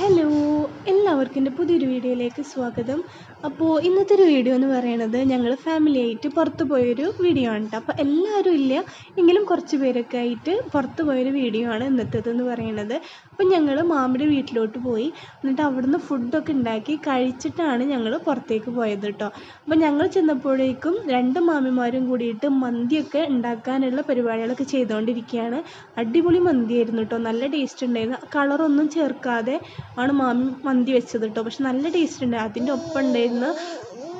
hello. എല്ലാവർക്കും എന്റെ പുതിയൊരു വീഡിയോയിലേക്ക് സ്വാഗതം. അപ്പോൾ ഇന്നത്തെ ഒരു വീഡിയോ എന്ന് പറയുന്നത് ഞങ്ങൾ ഫാമിലി ആയിട്ട് പുറത്ത് പോയൊരു വീഡിയോ ആണ് അപ്പോൾ എല്ലാവരും ഇല്ല എങ്കിലും കുറച്ച് പേരൊക്കെ ആയിട്ട് പുറത്ത് പോയൊരു വീഡിയോ ആണ് ഇന്നത്തേതെന്ന് പറയുന്നത്. അപ്പോൾ ഞങ്ങൾ മാമിയുടെ വീട്ടിലോട്ട് പോയി എന്നിട്ട് അവിടുന്ന് ഫുഡൊക്കെ ഉണ്ടാക്കി കഴിച്ചിട്ടാണ് ഞങ്ങൾ പുറത്തേക്ക് പോയത് കേട്ടോ അപ്പോൾ ഞങ്ങൾ ചെന്നപ്പോഴേക്കും രണ്ട് മാമിമാരും കൂടിയിട്ട് മന്തിയൊക്കെ ഉണ്ടാക്കാനുള്ള പരിപാടികളൊക്കെ ചെയ്തുകൊണ്ടിരിക്കുകയാണ് അടിപൊളി മന്തിയായിരുന്നു കേട്ടോ നല്ല ടേസ്റ്റ് ഉണ്ടായിരുന്നു. കളറൊന്നും ചേർക്കാതെ ആണ് മാമി മന്തി വെച്ചത് കേട്ടോ പക്ഷെ നല്ല ടേസ്റ്റ് ഉണ്ട്. അതിന്റെ ഒപ്പം ഉണ്ടായിരുന്ന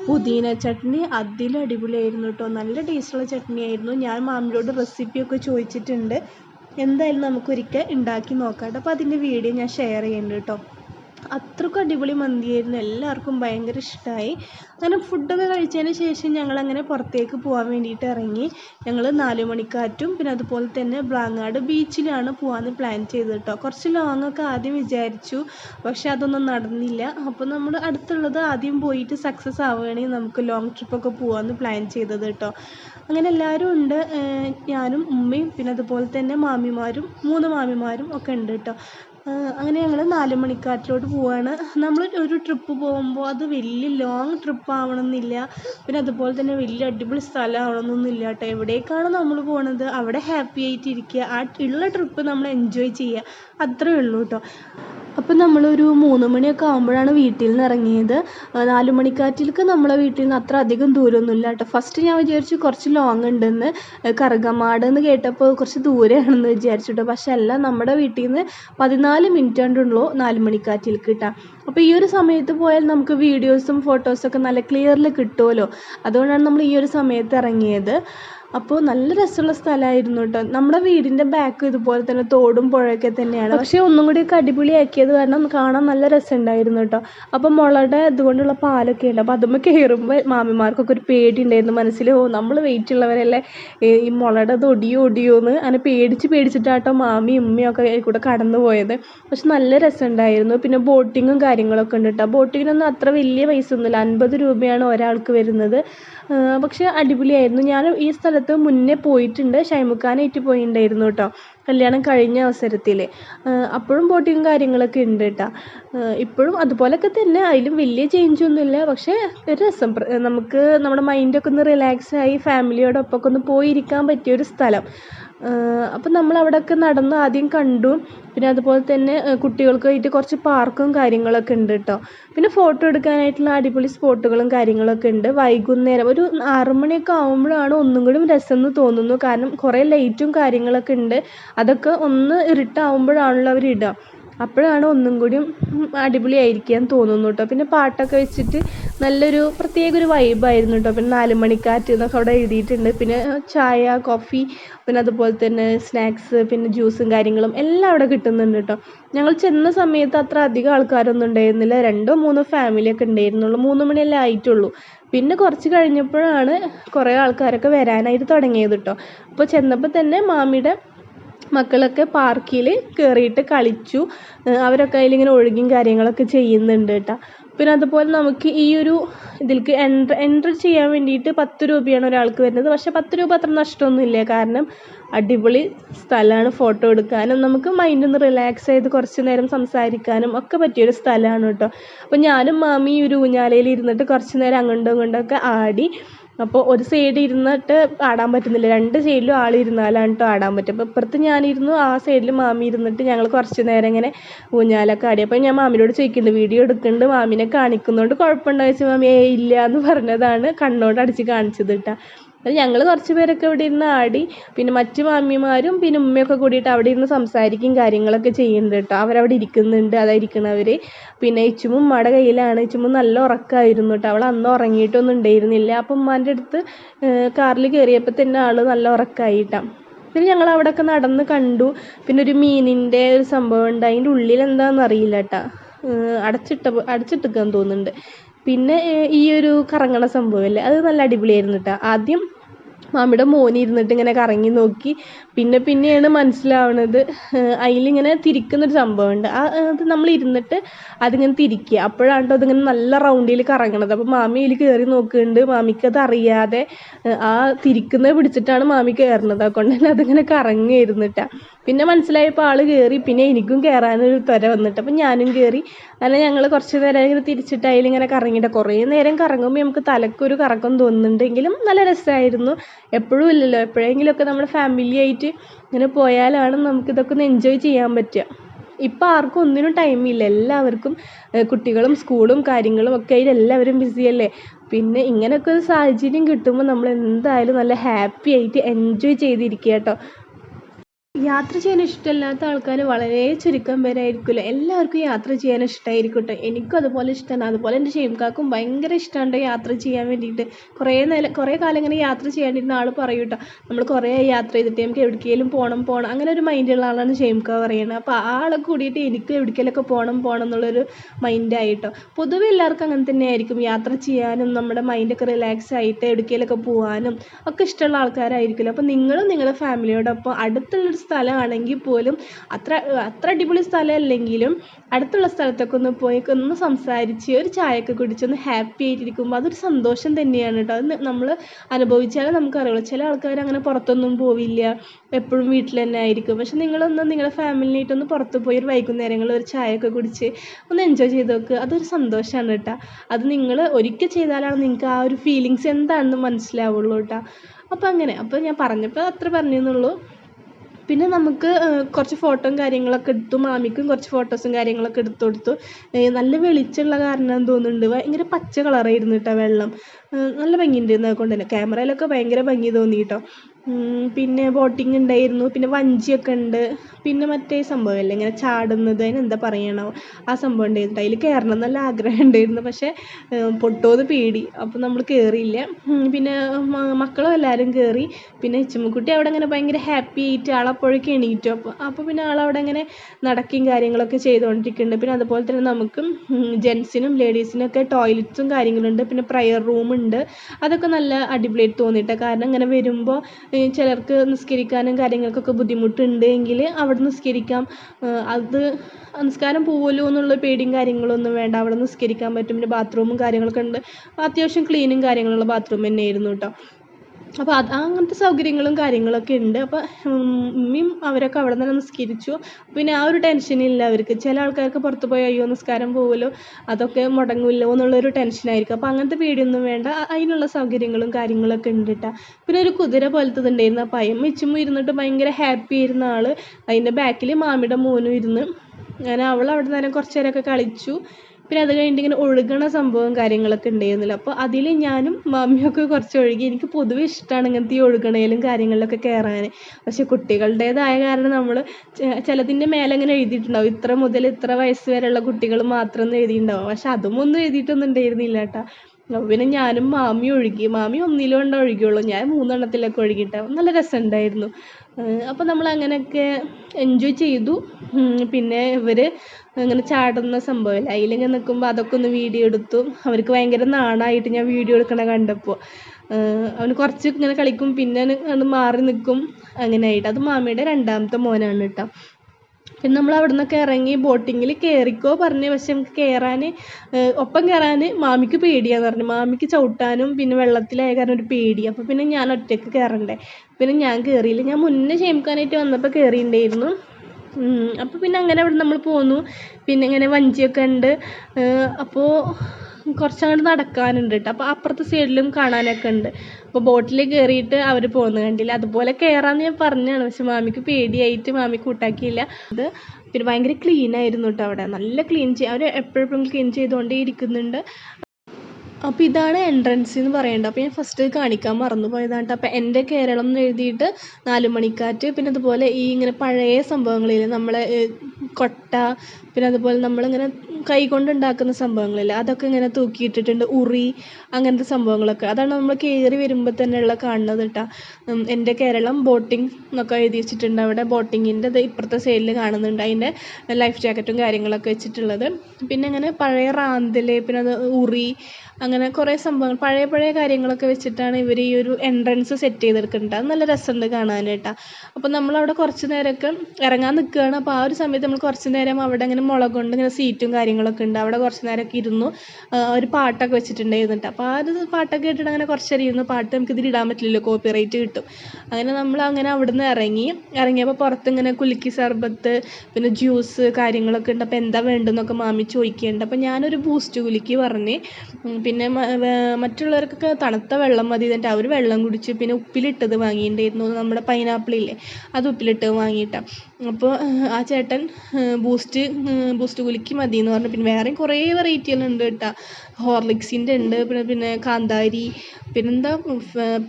പുതിന ചട്നി അതിലും അടിപൊളിയായിരുന്നു കേട്ടോ നല്ല ടേസ്റ്റുള്ള ചട്നി ആയിരുന്നു. ഞാൻ മാമിയോട് റെസിപ്പിയൊക്കെ ചോദിച്ചിട്ടുണ്ട്. എന്തായാലും നമുക്കൊരിക്കൽ ഉണ്ടാക്കി നോക്കാം കേട്ടോ അപ്പോൾ അതിന്റെ വീഡിയോ ഞാൻ ഷെയർ ചെയ്യുന്നുണ്ട് കേട്ടോ അത്രക്കും അടിപൊളി മന്തിയായിരുന്നു. എല്ലാവർക്കും ഭയങ്കര ഇഷ്ടമായി അങ്ങനെ ഫുഡൊക്കെ കഴിച്ചതിന് ശേഷം ഞങ്ങൾ അങ്ങനെ പുറത്തേക്ക് പോകാൻ വേണ്ടിയിട്ട് ഇറങ്ങി. ഞങ്ങൾ നാല് മണിക്കാറ്റും പിന്നെ അതുപോലെ തന്നെ ബ്ലാങ്ങാട് ബീച്ചിലാണ് പോകാമെന്ന് പ്ലാൻ ചെയ്തത് കേട്ടോ കുറച്ച് ലോങ് ഒക്കെ ആദ്യം വിചാരിച്ചു പക്ഷെ അതൊന്നും നടന്നില്ല. അപ്പോൾ നമ്മൾ അടുത്തുള്ളത് ആദ്യം പോയിട്ട് സക്സസ് ആവുകയാണെങ്കിൽ നമുക്ക് ലോങ് ട്രിപ്പൊക്കെ പോകാമെന്ന് പ്ലാൻ ചെയ്തത് കേട്ടോ അങ്ങനെ എല്ലാവരും ഉണ്ട്. ഞാനും ഉമ്മയും പിന്നെ അതുപോലെ തന്നെ മാമിമാരും മൂന്ന് മാമിമാരും ഒക്കെ ഉണ്ട് കേട്ടോ അങ്ങനെ ഞങ്ങൾ നാല് മണിക്കാറ്റിലോട്ട് പോവാണ്. നമ്മൾ ഒരു ട്രിപ്പ് പോകുമ്പോൾ അത് വലിയ ലോങ് ട്രിപ്പ് ആവണമെന്നില്ല പിന്നെ അതുപോലെ തന്നെ വലിയ അടിപൊളി സ്ഥലം ആവണമെന്നൊന്നുമില്ല കേട്ടോ. എവിടേക്കാണ് നമ്മൾ പോണത്? അവിടെ ഹാപ്പി ആയിട്ട് ഇരിക്കുക ആ ഉള്ള ട്രിപ്പ് നമ്മൾ എൻജോയ് ചെയ്യുക. അത്രയേ ഉള്ളൂ കേട്ടോ. അപ്പം നമ്മളൊരു മൂന്ന് മണിയൊക്കെ ആകുമ്പോഴാണ് വീട്ടിൽ നിന്ന് ഇറങ്ങിയത് നാല് മണിക്കാറ്റിലേക്ക് നമ്മളെ വീട്ടിൽ നിന്ന് അത്ര അധികം ദൂരമൊന്നുമില്ല കേട്ടോ. ഫസ്റ്റ് ഞാൻ വിചാരിച്ചു കുറച്ച് ലോങ് ഉണ്ടെന്ന് കറുകമാട് എന്ന് കേട്ടപ്പോൾ കുറച്ച് ദൂരെയാണെന്ന് വിചാരിച്ചു കേട്ടോ. പക്ഷെ അല്ല നമ്മുടെ വീട്ടിൽ നിന്ന് പതിനാല് മിനിറ്റ് ഉണ്ടല്ലോ നാല് മണിക്കാറ്റിലേക്ക് കിട്ടാം അപ്പോൾ ഈ ഒരു സമയത്ത് പോയാൽ നമുക്ക് വീഡിയോസും ഫോട്ടോസൊക്കെ നല്ല ക്ലിയറിൽ കിട്ടുമല്ലോ അതുകൊണ്ടാണ് നമ്മൾ ഈ ഒരു സമയത്ത് ഇറങ്ങിയത്. അപ്പോൾ നല്ല രസമുള്ള സ്ഥലമായിരുന്നു കേട്ടോ നമ്മുടെ വീടിന്റെ ബാക്ക് ഇതുപോലെ തന്നെ തോടും പുഴയൊക്കെ തന്നെയാണ്. പക്ഷേ ഒന്നും കൂടി കൂടിയൊക്കെ അടിപൊളിയാക്കിയത് കാരണം കാണാൻ നല്ല രസമുണ്ടായിരുന്നു കേട്ടോ അപ്പോൾ മുളയുടെ ഇതുകൊണ്ടുള്ള പാലൊക്കെ ഉണ്ട്. അപ്പോൾ അതുമ്മ കയറുമ്പോൾ മാമിമാർക്കൊക്കെ ഒരു പേടി ഉണ്ടായിരുന്നു മനസ്സിൽ ഓ നമ്മൾ വെയിറ്റ് ഉള്ളവരല്ലേ? ഈ മുളയുടെ അത് ഒടിയോ ഒടിയോ എന്ന് അങ്ങനെ പേടിച്ച് പേടിച്ചിട്ടാട്ടോ മാമി ഉമ്മയും ഒക്കെ കൂടെ കടന്നു പോയത്. പക്ഷെ നല്ല രസമുണ്ടായിരുന്നു. പിന്നെ ബോട്ടിങ്ങും കാര്യങ്ങളൊക്കെ ഉണ്ട് കേട്ടോ ബോട്ടിങ്ങിനൊന്നും അത്ര വലിയ പൈസ ഒന്നുമില്ല. അൻപത് രൂപയാണ് ഒരാൾക്ക് വരുന്നത്. പക്ഷെ അടിപൊളിയായിരുന്നു. ഞാൻ ഈ സ്ഥലത്ത് മുന്നേ പോയിട്ടുണ്ട്. ഷൈമുഖാനായിട്ട് പോയിണ്ടായിരുന്നു കേട്ടോ കല്യാണം കഴിഞ്ഞ അവസരത്തിൽ അപ്പോഴും ബോട്ടിങ്ങും കാര്യങ്ങളൊക്കെ ഉണ്ട് കേട്ടോ ഇപ്പോഴും അതുപോലൊക്കെ തന്നെ. അതിലും വലിയ ചേഞ്ച് ഒന്നുമില്ല. പക്ഷേ ഒരു രസം. നമുക്ക് നമ്മുടെ മൈൻഡൊക്കെ ഒന്ന് റിലാക്സ് ആയി ഫാമിലിയോടൊപ്പം ഒന്ന് പോയിരിക്കാൻ പറ്റിയ ഒരു സ്ഥലം. അപ്പം നമ്മൾ അവിടെയൊക്കെ നടന്ന് ആദ്യം കണ്ടു. പിന്നെ അതുപോലെ തന്നെ കുട്ടികൾക്കായിട്ട് കുറച്ച് പാർക്കും കാര്യങ്ങളൊക്കെ ഉണ്ട് കേട്ടോ പിന്നെ ഫോട്ടോ എടുക്കാനായിട്ടുള്ള അടിപൊളി സ്പോട്ടുകളും കാര്യങ്ങളൊക്കെ ഉണ്ട്. വൈകുന്നേരം ഒരു ആറു മണിയൊക്കെ ആകുമ്പോഴാണ് ഒന്നും കൂടി രസം എന്ന് തോന്നുന്നു. കാരണം കുറേ ലൈറ്റും കാര്യങ്ങളൊക്കെ ഉണ്ട്. അതൊക്കെ ഒന്ന് ഇരുട്ടാവുമ്പോഴാണല്ലോ അവർ ഇടുക അപ്പോഴാണ് ഒന്നും കൂടി അടിപൊളിയായിരിക്കാൻ തോന്നുന്നു കേട്ടോ. പിന്നെ പാട്ടൊക്കെ വെച്ചിട്ട് നല്ലൊരു പ്രത്യേക ഒരു വൈബായിരുന്നു കേട്ടോ. പിന്നെ നാല് മണിക്കാറ്റ് എന്നൊക്കെ അവിടെ എഴുതിയിട്ടുണ്ട്. പിന്നെ ചായ കോഫി പിന്നെ അതുപോലെ തന്നെ സ്നാക്സ് പിന്നെ ജ്യൂസും കാര്യങ്ങളും എല്ലാം അവിടെ കിട്ടുന്നുണ്ട് കേട്ടോ. ഞങ്ങൾ ചെന്ന സമയത്ത് അത്ര അധികം ആൾക്കാരൊന്നും ഉണ്ടായിരുന്നില്ല. രണ്ടോ മൂന്നോ ഫാമിലിയൊക്കെ ഉണ്ടായിരുന്നുള്ളൂ. മൂന്ന് മണിയല്ലേ ആയിട്ടുള്ളൂ. പിന്നെ കുറച്ച് കഴിഞ്ഞപ്പോഴാണ് കുറേ ആൾക്കാരൊക്കെ വരാനായിട്ട് തുടങ്ങിയത് കേട്ടോ. അപ്പോൾ ചെന്നപ്പോൾ തന്നെ മാമിയുടെ മക്കളൊക്കെ പാർക്കിൽ കയറിയിട്ട് കളിച്ചു. അവരൊക്കെ അതിലിങ്ങനെ ഒഴുകിയും കാര്യങ്ങളൊക്കെ ചെയ്യുന്നുണ്ട് കേട്ടോ. പിന്നെ അതുപോലെ നമുക്ക് ഈ ഒരു ഇതിലേക്ക് എൻട്ര എൻട്രി ചെയ്യാൻ വേണ്ടിയിട്ട് പത്ത് രൂപയാണ് ഒരാൾക്ക് വരുന്നത്. പക്ഷേ പത്ത് രൂപ അത്ര നഷ്ടമൊന്നുമില്ല. കാരണം അടിപൊളി സ്ഥലമാണ് ഫോട്ടോ എടുക്കാനും നമുക്ക് മൈൻഡ് ഒന്ന് റിലാക്സ് ചെയ്ത് കുറച്ച് നേരം സംസാരിക്കാനും ഒക്കെ പറ്റിയൊരു സ്ഥലമാണ് കേട്ടോ. അപ്പോൾ ഞാനും മാമി ഈ ഒരു ഊഞ്ഞാലയിൽ ഇരുന്നിട്ട് കുറച്ച് നേരം അങ്ങോട്ടും ഇങ്ങോട്ടും ഒക്കെ ആടി അപ്പോൾ ഒരു സൈഡ് ഇരുന്നിട്ട് ആടാൻ പറ്റുന്നില്ല. രണ്ട് സൈഡിലും ആൾ കേട്ടോ ആടാൻ പറ്റും അപ്പോൾ ഇപ്പുറത്ത് ഞാനിരുന്നു ആ സൈഡിൽ മാമി ഇരുന്നിട്ട് ഞങ്ങൾ കുറച്ച് നേരം ഇങ്ങനെ ഊഞ്ഞാലൊക്കെ ആടി. അപ്പോൾ ഞാൻ മാമിനോട് ചോദിക്കുന്നുണ്ട് വീഡിയോ എടുക്കുന്നുണ്ട്? മാമിനെ കാണിക്കുന്നതുകൊണ്ട് കുഴപ്പമുണ്ടോ? ചോദിച്ചാൽ മാമി ഏ ഇല്ല എന്ന് പറഞ്ഞതാണ് കണ്ണോട് അടിച്ച് കാണിച്ചത് കേട്ടോ അത് ഞങ്ങൾ കുറച്ച് പേരൊക്കെ ഇവിടെ ഇരുന്ന് ആടി. പിന്നെ മറ്റു മാമിമാരും പിന്നെ ഉമ്മയൊക്കെ കൂടിയിട്ട് അവിടെ ഇരുന്ന് സംസാരിക്കും കാര്യങ്ങളൊക്കെ ചെയ്യുന്നുണ്ട് കേട്ടോ. അവരവിടെ ഇരിക്കുന്നുണ്ട് അതാ ഇരിക്കണവർ പിന്നെ ഇച്ചുമും ഉമ്മയുടെ കയ്യിലാണ്. ഇച്ചുമ്മ നല്ല ഉറക്കമായിരുന്നു കേട്ടോ. അവൾ അന്ന് ഉറങ്ങിയിട്ടൊന്നും ഉണ്ടായിരുന്നില്ല. അപ്പം ഉമ്മാന്റെ അടുത്ത് കാറിൽ കയറിയപ്പോൾ തന്നെ ആൾ നല്ല ഉറക്കമായിട്ടാണ് പിന്നെ ഞങ്ങൾ അവിടെയൊക്കെ നടന്ന് കണ്ടു. പിന്നെ ഒരു മീനിന്റെ ഒരു സംഭവം ഉണ്ട്. അതിന്റെ ഉള്ളിൽ എന്താണെന്ന് അറിയില്ല കേട്ടോ. അടച്ചിട്ട അടച്ചിട്ടിക്കാൻ തോന്നുന്നുണ്ട്. പിന്നെ ഈ ഒരു കറങ്ങണ സംഭവമല്ലേ അത് നല്ല അടിപൊളിയായിരുന്നു കേട്ടോ. ആദ്യം മാമിയുടെ മോനിരുന്നിട്ട് ഇങ്ങനെ കറങ്ങി നോക്കി. പിന്നെ പിന്നെയാണ് മനസ്സിലാവണത് അതിലിങ്ങനെ തിരിക്കുന്നൊരു സംഭവമുണ്ട്. ആ അത് നമ്മൾ ഇരുന്നിട്ട് അതിങ്ങനെ തിരിക്കുക. അപ്പോഴാണ് കേട്ടോ അതിങ്ങനെ നല്ല റൗണ്ടിൽ കറങ്ങണത്. അപ്പോൾ മാമി അതിൽ കയറി നോക്കുന്നുണ്ട്. മാമിക്ക് അത് അറിയാതെ ആ തിരിക്കുന്നത് പിടിച്ചിട്ടാണ് മാമി കയറുന്നത് അതുകൊണ്ട് തന്നെ അതിങ്ങനെ കറങ്ങുമായിരുന്നിട്ടാ പിന്നെ മനസ്സിലായപ്പോൾ ആൾ കയറി പിന്നെ എനിക്കും കയറാനൊരു ത്വര വന്നിട്ട്. അപ്പം ഞാനും കയറി അങ്ങനെ ഞങ്ങൾ കുറച്ച് നേരം ഇങ്ങനെ തിരിച്ചിട്ട് അതിലിങ്ങനെ കറങ്ങിയിട്ട് കുറേ നേരം കറങ്ങുമ്പോൾ നമുക്ക് തലക്കൊരു കറക്കം തോന്നുന്നുണ്ടെങ്കിലും നല്ല രസമായിരുന്നു എപ്പോഴും ഇല്ലല്ലോ. എപ്പോഴെങ്കിലുമൊക്കെ നമ്മൾ ഫാമിലി ആയിട്ട് ഇങ്ങനെ പോയാലാണ് നമുക്കിതൊക്കെ ഒന്ന് എൻജോയ് ചെയ്യാൻ പറ്റുക. ഇപ്പം ആർക്കും ഒന്നിനും ടൈമില്ല എല്ലാവർക്കും കുട്ടികളും സ്കൂളും കാര്യങ്ങളും ഒക്കെ ആയിട്ട് എല്ലാവരും ബിസിയല്ലേ പിന്നെ ഇങ്ങനെയൊക്കെ ഒരു സാഹചര്യം കിട്ടുമ്പോൾ നമ്മൾ എന്തായാലും നല്ല ഹാപ്പി ആയിട്ട് എൻജോയ് ചെയ്തിരിക്കുക കേട്ടോ. യാത്ര ചെയ്യാൻ ഇഷ്ടമില്ലാത്ത ആൾക്കാർ വളരെ ചുരുക്കം പേരായിരിക്കുമല്ലോ എല്ലാവർക്കും യാത്ര ചെയ്യാൻ ഇഷ്ടമായിരിക്കും കേട്ടോ എനിക്കും അതുപോലെ ഇഷ്ടമാണ് അതുപോലെ എന്റെ ഷെയ്മ്ക്കാക്കും ഭയങ്കര ഇഷ്ടമാണ് യാത്ര ചെയ്യാൻ വേണ്ടിയിട്ട്. കുറേ നേരം കുറേ കാലം ഇങ്ങനെ യാത്ര ചെയ്യാണ്ടിരുന്ന ആൾ പറയും കേട്ടോ. നമ്മൾ കുറേ യാത്ര ചെയ്തിട്ട് നമുക്ക് എവിടേക്കെങ്കിലും പോകണം പോകണം അങ്ങനെ ഒരു മൈൻഡുള്ള ആളാണ് ഷെയ്മ്ക്ക പറയുന്നത് അപ്പോൾ ആ ആളെ കൂടിയിട്ട് എനിക്കും എവിടേക്കെങ്കിലുമൊക്കെ പോകണം പോകണം എന്നുള്ളൊരു മൈൻഡായി കേട്ടോ. പൊതുവെ എല്ലാവർക്കും അങ്ങനെ തന്നെ ആയിരിക്കും യാത്ര ചെയ്യാനും നമ്മുടെ മൈൻഡൊക്കെ റിലാക്സ് ആയിട്ട് എവിടേക്കെങ്കിലുമൊക്കെ പോകാനും ഒക്കെ ഇഷ്ടമുള്ള ആൾക്കാരായിരിക്കുമല്ലോ അപ്പോൾ നിങ്ങളും നിങ്ങളുടെ ഫാമിലിയോടൊപ്പം അടുത്തുള്ളൊരു സ്ഥലമാണെങ്കിൽ പോലും അത്ര അത്ര അടിപൊളി സ്ഥലമല്ലെങ്കിലും അടുത്തുള്ള സ്ഥലത്തൊക്കെ ഒന്ന് പോയി ഒന്ന് സംസാരിച്ച് ഒരു ചായയൊക്കെ കുടിച്ച് ഒന്ന് ഹാപ്പി ആയിട്ടിരിക്കുമ്പോൾ അതൊരു സന്തോഷം തന്നെയാണ് കേട്ടോ. അത് നമ്മൾ അനുഭവിച്ചാലേ നമുക്കറിയുള്ളൂ ചില ആൾക്കാർ അങ്ങനെ പുറത്തൊന്നും പോവില്ല. എപ്പോഴും വീട്ടിൽ തന്നെ ആയിരിക്കും. പക്ഷെ നിങ്ങളൊന്ന് നിങ്ങളുടെ ഫാമിലിയായിട്ടൊന്ന് പുറത്ത് പോയി ഒരു വൈകുന്നേരങ്ങളിൽ ഒരു ചായയൊക്കെ കുടിച്ച് ഒന്ന് എൻജോയ് ചെയ്ത് നോക്ക്. അതൊരു സന്തോഷമാണ് കേട്ടോ. അത് നിങ്ങൾ ഒരിക്കൽ ചെയ്താലാണ് നിങ്ങൾക്ക് ആ ഒരു ഫീലിങ്സ് എന്താണെന്ന് മനസ്സിലാവുള്ളൂ കേട്ടോ. അപ്പോൾ അങ്ങനെ. അപ്പോൾ ഞാൻ പറഞ്ഞപ്പോൾ അത്ര പറഞ്ഞെന്നുള്ളൂ. പിന്നെ നമുക്ക് കുറച്ച് ഫോട്ടോയും കാര്യങ്ങളൊക്കെ എടുത്തു മാമിക്കും കുറച്ച് ഫോട്ടോസും കാര്യങ്ങളൊക്കെ എടുത്തു കൊടുത്തു. നല്ല വെളിച്ചമുള്ള കാരണം തോന്നുന്നുണ്ട്. ഭയങ്കര പച്ച കളറായിരുന്നു കേട്ടോ വെള്ളം. നല്ല ഭംഗിയുണ്ടായിരുന്നു അതുകൊണ്ട് തന്നെ ക്യാമറയിലൊക്കെ ഭയങ്കര ഭംഗി തോന്നി കേട്ടോ പിന്നെ ബോട്ടിങ് ഉണ്ടായിരുന്നു. പിന്നെ വഞ്ചിയൊക്കെ ഉണ്ട്. പിന്നെ മറ്റേ സംഭവമില്ലേ? ഇങ്ങനെ ചാടുന്നത്. അതിനെന്താ പറയണോ? ആ സംഭവം ഉണ്ടായിരുന്നു. അതിൽ കയറണം നല്ല ആഗ്രഹം ഉണ്ടായിരുന്നു. പക്ഷേ പൊട്ടോന്ന് പേടി. അപ്പോൾ നമ്മൾ കയറിയില്ല. പിന്നെ മക്കളും എല്ലാവരും കയറി. പിന്നെ ഇച്ചുമ്മക്കുട്ടി അവിടെ ഇങ്ങനെ ഭയങ്കര ഹാപ്പി ആയിട്ട് ആളപ്പോഴേക്കും എണീറ്റു. അപ്പോൾ അപ്പോൾ പിന്നെ ആളവിടെ ഇങ്ങനെ നടക്കുകയും കാര്യങ്ങളൊക്കെ ചെയ്തുകൊണ്ടിരിക്കുന്നുണ്ട്. പിന്നെ അതുപോലെ തന്നെ നമുക്ക് ജെൻസിനും ലേഡീസിനും ഒക്കെ ടോയ്ലറ്റ്സും കാര്യങ്ങളുണ്ട് പിന്നെ പ്രയർ റൂമുണ്ട് അതൊക്കെ നല്ല അടിപൊളിയായിട്ട് തോന്നിയിട്ട്. കാരണം ഇങ്ങനെ വരുമ്പോൾ ചിലർക്ക് നിസ്കരിക്കാനും കാര്യങ്ങൾക്കൊക്കെ ബുദ്ധിമുട്ടുണ്ട് എങ്കിൽ അവിടെ നിസ്കരിക്കാം. അത് നിസ്കാരം പോവുമല്ലോ എന്നുള്ള പേടിയും കാര്യങ്ങളൊന്നും വേണ്ട. അവിടെ നിസ്കരിക്കാൻ പറ്റും. പിന്നെ ബാത്റൂമും കാര്യങ്ങളൊക്കെ ഉണ്ട്. അത്യാവശ്യം ക്ലീനും കാര്യങ്ങളുള്ള ബാത്റൂം തന്നെയായിരുന്നു കേട്ടോ അപ്പോൾ അത് അങ്ങനത്തെ സൗകര്യങ്ങളും കാര്യങ്ങളൊക്കെ ഉണ്ട്. അപ്പോൾ ഉമ്മയും അവരൊക്കെ അവിടെ തന്നെ നിസ്കരിച്ചു. പിന്നെ ആ ഒരു ടെൻഷനില്ല അവർക്ക്. ചില ആൾക്കാർക്ക് പുറത്ത് പോയി അയ്യോ നിസ്കാരം പോവുമല്ലോ അതൊക്കെ മുടങ്ങില്ലോ എന്നുള്ളൊരു ടെൻഷനായിരിക്കും അപ്പോൾ അങ്ങനത്തെ പേടിയൊന്നും വേണ്ട. അതിനുള്ള സൗകര്യങ്ങളും കാര്യങ്ങളൊക്കെ ഉണ്ട് കേട്ടോ പിന്നെ ഒരു കുതിര പോലത്തത് ഉണ്ടായിരുന്നു. അപ്പോൾ അയ്യമ്മ ഇരുന്നിട്ട് ഭയങ്കര ഹാപ്പി ആയിരുന്ന ആൾ അതിന്റെ ബാക്കിൽ മാമിയുടെ മോനും ഇരുന്ന്. അങ്ങനെ അവൾ അവിടെ നിന്ന് കുറച്ച് നേരമൊക്കെ കളിച്ചു. പിന്നെ അത് കഴിഞ്ഞിട്ട് ഇങ്ങനെ ഒഴുകണ സംഭവം കാര്യങ്ങളൊക്കെ ഉണ്ടായിരുന്നില്ല. അപ്പോൾ അതിൽ ഞാനും മമ്മിയൊക്കെ കുറച്ച് ഒഴുകി. എനിക്ക് പൊതുവെ ഇഷ്ടമാണ് ഇങ്ങനത്തെ ഈ ഒഴുകണേലും കാര്യങ്ങളിലൊക്കെ കയറാൻ പക്ഷേ കുട്ടികളുടേതായ കാരണം നമ്മൾ ചിലതിന്റെ മേലെ ഇങ്ങനെ എഴുതിയിട്ടുണ്ടാവും. ഇത്ര മുതൽ ഇത്ര വയസ്സ് വരെയുള്ള കുട്ടികൾ മാത്രം എന്ന് എഴുതിയിട്ടുണ്ടാവും. പക്ഷെ അതും ഒന്നും എഴുതിയിട്ടൊന്നും ഉണ്ടായിരുന്നില്ല കേട്ടോ. പിന്നെ ഞാനും മാമിയും ഒഴുകി. മാമി ഒന്നിലും ഒഴുകിയുള്ളൂ. ഞാൻ മൂന്നെണ്ണത്തിലൊക്കെ ഒഴുകിയിട്ടാവും നല്ല രസമുണ്ടായിരുന്നു. അപ്പോൾ നമ്മൾ അങ്ങനെയൊക്കെ എൻജോയ് ചെയ്തു. പിന്നെ ഇവർ അങ്ങനെ ചാടുന്ന സംഭവമില്ല. അതിലിങ്ങനെ നിൽക്കുമ്പോൾ അതൊക്കെ ഒന്ന് വീഡിയോ എടുത്തു. അവർക്ക് ഭയങ്കര നാണമായിട്ട് ഞാൻ വീഡിയോ എടുക്കണ കണ്ടപ്പോൾ അവന് കുറച്ച് ഇങ്ങനെ കളിക്കും. പിന്നെ മാറി നിൽക്കും അങ്ങനെ ആയിട്ട് അത് മാമിയുടെ രണ്ടാമത്തെ മോനാണ് കേട്ടോ. പിന്നെ നമ്മൾ അവിടെ നിന്നൊക്കെ ഇറങ്ങി ബോട്ടിങ്ങിൽ കയറിക്കോ പറഞ്ഞു. പക്ഷെ നമുക്ക് കയറാൻ ഒപ്പം കയറാൻ മാമിക്ക് പേടിയാന്ന് പറഞ്ഞു. മാമിക്ക് ചവിട്ടാനും പിന്നെ വെള്ളത്തിലായ കാരണം ഒരു പേടി. അപ്പോൾ പിന്നെ ഞാൻ ഒറ്റയ്ക്ക് കയറണ്ടേ പിന്നെ ഞാൻ കയറിയില്ല ഞാൻ മുന്നേ ക്ഷേമിക്കാനായിട്ട് വന്നപ്പോൾ കയറിയിട്ടുണ്ടായിരുന്നു അപ്പോൾ പിന്നെ അങ്ങനെ അവിടെ നമ്മൾ പോന്നു. പിന്നെ ഇങ്ങനെ വഞ്ചിയൊക്കെ ഉണ്ട്. അപ്പോൾ കുറച്ചങ്ങോട്ട് നടക്കാനുണ്ട് കേട്ടോ അപ്പോൾ അപ്പുറത്തെ സൈഡിലും കാണാനൊക്കെ ഉണ്ട്. അപ്പോൾ ബോട്ടിൽ കയറിയിട്ട് അവർ പോകുന്നത് കണ്ടില്ല? അതുപോലെ കയറാമെന്ന് ഞാൻ പറഞ്ഞാണ്. പക്ഷെ മാമിക്ക് പേടിയായിട്ട് മാമി കൂട്ടാക്കിയില്ല. അത് പിന്നെ ഭയങ്കര ക്ലീൻ ആയിരുന്നു കേട്ടോ അവിടെ. നല്ല ക്ലീൻ ചെയ്യും അവർ എപ്പോഴും ക്ലീൻ ചെയ്തുകൊണ്ടേ ഇരിക്കുന്നുണ്ട്. അപ്പോൾ ഇതാണ് എൻട്രൻസ് എന്ന് പറയുന്നത് അപ്പോൾ ഞാൻ ഫസ്റ്റ് കാണിക്കാൻ മറന്നു പോയതാണ് അപ്പോൾ എന്റെ കേരളം എന്ന് എഴുതിയിട്ട് നാല് മണിക്കാറ്റ് പിന്നെ അതുപോലെ ഈ ഇങ്ങനെ പഴയ സംഭവങ്ങളിൽ നമ്മളെ കൊട്ട പിന്നെ അതുപോലെ നമ്മളിങ്ങനെ കൈ കൊണ്ട് ഉണ്ടാക്കുന്ന സംഭവങ്ങളില്ലേ അതൊക്കെ ഇങ്ങനെ തൂക്കിയിട്ടിട്ടുണ്ട് ഉറി അങ്ങനത്തെ സംഭവങ്ങളൊക്കെ. അതാണ് നമ്മൾ കയറി വരുമ്പോൾ തന്നെ ഉള്ള കാണുന്നത് കേട്ടോ എന്റെ കേരളം ബോട്ടിംഗ് എന്നൊക്കെ എഴുതി വെച്ചിട്ടുണ്ട്. അവിടെ ബോട്ടിങ്ങിന്റെ ഇപ്പുറത്തെ സൈഡിൽ കാണുന്നുണ്ട്. അതിന്റെ ലൈഫ് ജാക്കറ്റും കാര്യങ്ങളൊക്കെ വെച്ചിട്ടുള്ളത്. പിന്നെ അങ്ങനെ പഴയ റാന്തൽ പിന്നെ അത് ഉറി അങ്ങനെ കുറേ സംഭവങ്ങൾ പഴയ പഴയ കാര്യങ്ങളൊക്കെ വെച്ചിട്ടാണ് ഇവർ ഈ ഒരു എൻട്രൻസ് സെറ്റ് ചെയ്തെടുക്കുന്നുണ്ട് അത് നല്ല രസമുണ്ട് കാണാനായിട്ടാണ് അപ്പോൾ നമ്മളവിടെ കുറച്ച് നേരമൊക്കെ ഇറങ്ങാൻ നിൽക്കുകയാണ്. അപ്പോൾ ആ ഒരു സമയത്ത് നമ്മൾ കുറച്ച് നേരം അവിടെ ഇങ്ങനെ മുള കൊണ്ട് ഇങ്ങനെ സീറ്റും കാര്യങ്ങളൊക്കെ ഉണ്ട്. അവിടെ കുറച്ച് നേരമൊക്കെ ഇരുന്നു. ഒരു പാട്ടൊക്കെ വെച്ചിട്ടുണ്ടായിരുന്നിട്ട്. അപ്പോൾ ആ ഒരു പാട്ടൊക്കെ കേട്ടിട്ട് അങ്ങനെ കുറച്ച് നേരം ഇരുന്നു. പാട്ട് നമുക്ക് ഇതിൽ ഇടാൻ പറ്റില്ലല്ലോ. കോപ്പിറൈറ്റ് കിട്ടും. അങ്ങനെ നമ്മൾ അങ്ങനെ അവിടെ നിന്ന് ഇറങ്ങി. ഇറങ്ങിയപ്പോൾ പുറത്ത് ഇങ്ങനെ കുലുക്കി സർബത്ത് പിന്നെ ജ്യൂസ് കാര്യങ്ങളൊക്കെ ഉണ്ട്. അപ്പോൾ എന്താ വേണ്ടതെന്നൊക്കെ മാമി ചോദിക്കുന്നുണ്ട്. അപ്പോൾ ഞാനൊരു ബൂസ്റ്റ് കുലുക്കി പറഞ്ഞ്. പിന്നെ മറ്റുള്ളവർക്കൊക്കെ തണുത്ത വെള്ളം മതി എന്നിട്ട് അവർ വെള്ളം കുടിച്ച് പിന്നെ ഉപ്പിലിട്ടത് വാങ്ങിയിട്ടുണ്ടായിരുന്നു. നമ്മുടെ പൈനാപ്പിൾ ഇല്ലേ? അത് ഉപ്പിലിട്ടത് വാങ്ങിയിട്ടാണ് അപ്പോൾ ആ ചേട്ടൻ ബൂസ്റ്റ് ബൂസ്റ്റ് കുലുക്കി മതി എന്ന് പറഞ്ഞു. പിന്നെ വേറെയും കുറേ വെറൈറ്റികളുണ്ട് കേട്ടോ ഹോർലിക്സിന്റെ ഉണ്ട് പിന്നെ പിന്നെ കാന്താരി പിന്നെന്താ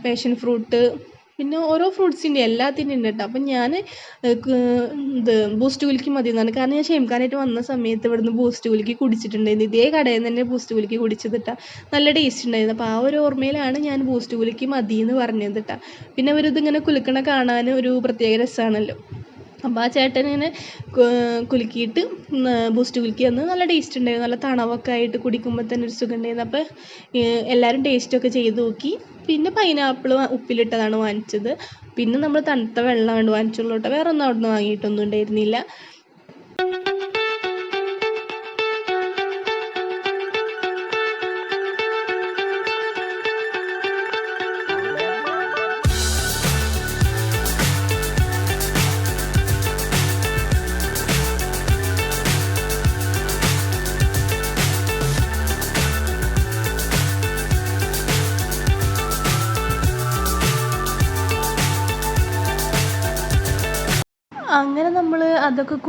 പാഷൻ ഫ്രൂട്ട് പിന്നെ ഓരോ ഫ്രൂട്ട്സിന്റെ എല്ലാത്തിന്റെ ഉണ്ട് കേട്ടോ അപ്പം ഞാൻ ഇത് ബൂസ്റ്റ് കുലുക്കി മതി എന്നാണ് കാരണം ഞാൻ ഷെയിംഖാനായിട്ട് വന്ന സമയത്ത് ഇവിടുന്ന് ബൂസ്റ്റ് കുലുക്കി കുടിച്ചിട്ടുണ്ടായിരുന്നു. ഇതേ കടയിൽ നിന്ന് തന്നെ ബൂസ്റ്റ് കുലുക്കി കുടിച്ചത് കേട്ടോ നല്ല ടേസ്റ്റ് ഉണ്ടായിരുന്നു. അപ്പോൾ ആ ഒരു ഓർമ്മയിലാണ് ഞാൻ ബൂസ്റ്റ് കുലുക്കി മതി എന്ന് പറഞ്ഞത് കേട്ടോ പിന്നെ അവരിതിങ്ങനെ കുലുക്കണ കാണാൻ ഒരു പ്രത്യേക രസമാണല്ലോ അപ്പോൾ ആ ചേട്ടൻ ഇങ്ങനെ കുലുക്കിയിട്ട് ബൂസ്റ്റ് കുലുക്കി. തന്നു നല്ല ടേസ്റ്റ് ഉണ്ടായിരുന്നു. നല്ല തണവൊക്കെ ആയിട്ട് കുടിക്കുമ്പോൾ തന്നെ ഒരു സുഖം ഉണ്ടായിരുന്നു അപ്പോൾ എല്ലാവരും ടേസ്റ്റൊക്കെ ചെയ്ത് നോക്കി. പിന്നെ പൈനാപ്പിൾ ഉപ്പിലിട്ടതാണ് വാങ്ങിച്ചത്. പിന്നെ നമ്മൾ തണുത്ത വെള്ളമാണ് വാങ്ങിച്ചുള്ളൂ കേട്ടോ. വേറെ ഒന്നും അവിടെ നിന്ന് വാങ്ങിയിട്ടൊന്നും ഉണ്ടായിരുന്നില്ല.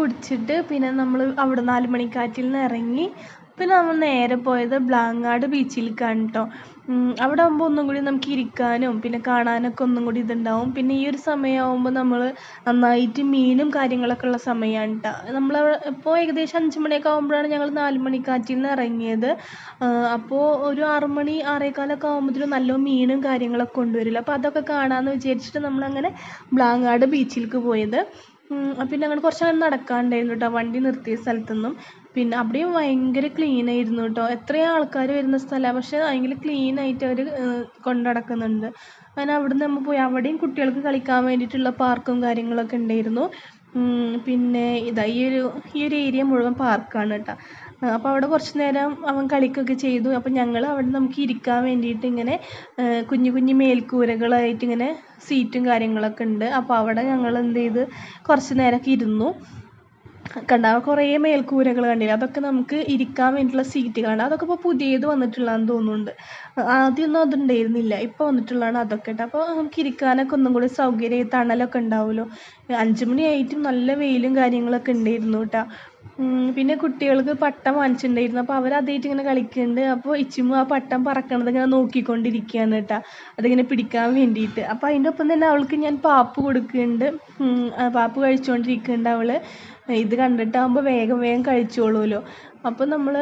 കുടിച്ചിട്ട് പിന്നെ നമ്മൾ അവിടെ നാല് മണിക്കാറ്റിൽ നിന്ന് ഇറങ്ങി പിന്നെ നമ്മൾ നേരെ പോയത് ബ്ലാങ്ങാട് ബീച്ചിലേക്കാണ് കേട്ടോ അവിടെ ആകുമ്പോൾ ഒന്നും കൂടി നമുക്ക് ഇരിക്കാനും പിന്നെ കാണാനൊക്കെ ഒന്നും കൂടി ഇതുണ്ടാവും. പിന്നെ ഈ ഒരു സമയമാകുമ്പോൾ നമ്മൾ നന്നായിട്ട് മീനും കാര്യങ്ങളൊക്കെ ഉള്ള സമയമാണ് കേട്ടോ നമ്മൾ ഇപ്പോൾ ഏകദേശം അഞ്ച് മണിയൊക്കെ ആകുമ്പോഴാണ് ഞങ്ങൾ നാല് മണിക്കാറ്റിൽ നിന്ന് ഇറങ്ങിയത്. അപ്പോൾ ഒരു ആറ് മണി ആറേക്കാലൊക്കെ ആകുമ്പോഴത്തേനും നല്ല മീനും കാര്യങ്ങളൊക്കെ കൊണ്ടുവരില്ല. അപ്പോൾ അതൊക്കെ കാണാമെന്ന് വിചാരിച്ചിട്ട് നമ്മളങ്ങനെ ബ്ലാങ്ങാട് ബീച്ചിലേക്ക് പോയത്. പിന്നെ അങ്ങനെ കുറച്ച് നേരം നടക്കാനുണ്ടായിരുന്നു കേട്ടോ വണ്ടി നിർത്തിയ സ്ഥലത്തു നിന്നും പിന്നെ അവിടെയും ഭയങ്കര ക്ലീൻ ആയിരുന്നു കേട്ടോ എത്രയോ ആൾക്കാർ വരുന്ന സ്ഥലമാണ് പക്ഷെ ഭയങ്കര ക്ലീൻ ആയിട്ട് അവർ കൊണ്ട് നടക്കുന്നുണ്ട്. അങ്ങനെ അവിടുന്ന് നമ്മൾ പോയി. അവിടെയും കുട്ടികൾക്ക് കളിക്കാൻ വേണ്ടിയിട്ടുള്ള പാർക്കും കാര്യങ്ങളൊക്കെ ഉണ്ടായിരുന്നു. പിന്നെ ഇതാ ഈ ഒരു ഈ ഒരു ഏരിയ മുഴുവൻ പാർക്കാണ് കേട്ടോ അപ്പോൾ അവിടെ കുറച്ച് നേരം അവൻ കളിക്കുകയൊക്കെ ചെയ്തു. അപ്പോൾ ഞങ്ങൾ അവിടെ നമുക്ക് ഇരിക്കാൻ വേണ്ടിയിട്ട് ഇങ്ങനെ കുഞ്ഞു കുഞ്ഞു മേൽക്കൂരകളായിട്ട് ഇങ്ങനെ സീറ്റും കാര്യങ്ങളൊക്കെ ഉണ്ട്. അപ്പോൾ അവിടെ ഞങ്ങൾ എന്ത് ചെയ്ത്? കുറച്ച് നേരമൊക്കെ ഇരുന്നു. കണ്ട? കുറേ മേൽക്കൂരകൾ കണ്ടില്ല? അതൊക്കെ നമുക്ക് ഇരിക്കാൻ വേണ്ടിയിട്ടുള്ള സീറ്റ് കാണാം. അതൊക്കെ ഇപ്പോൾ പുതിയത് വന്നിട്ടുള്ളതെന്ന് തോന്നുന്നുണ്ട്. ആദ്യമൊന്നും അതുണ്ടായിരുന്നില്ല. ഇപ്പോൾ വന്നിട്ടുള്ളതാണ് അതൊക്കെ കേട്ടോ. അപ്പോൾ നമുക്ക് ഇരിക്കാനൊക്കെ ഒന്നും കൂടി സൗകര്യം തണലൊക്കെ ഉണ്ടാവുമല്ലോ. അഞ്ച് മണിയായിട്ടും നല്ല വെയിലും കാര്യങ്ങളൊക്കെ ഉണ്ടായിരുന്നു കേട്ടോ. പിന്നെ കുട്ടികൾക്ക് പട്ടം വാങ്ങിച്ചിട്ടുണ്ടായിരുന്നു. അപ്പോൾ അവരതായിട്ട് ഇങ്ങനെ കളിക്കുന്നുണ്ട്. അപ്പോൾ ഇച്ചിമു ആ പട്ടം പറക്കണത് ഇങ്ങനെ നോക്കിക്കൊണ്ടിരിക്കുകയാണ് കേട്ടോ. അതിങ്ങനെ പിടിക്കാൻ വേണ്ടിയിട്ട്. അപ്പോൾ അതിന്റെ ഒപ്പം തന്നെ അവൾക്ക് ഞാൻ പാപ്പ് കൊടുക്കുന്നുണ്ട്. പാപ്പ് കഴിച്ചുകൊണ്ടിരിക്കുന്നുണ്ട് അവൾ ഇത് കണ്ടിട്ടാകുമ്പോൾ വേഗം വേഗം കഴിച്ചോളുമല്ലോ. അപ്പോൾ നമ്മൾ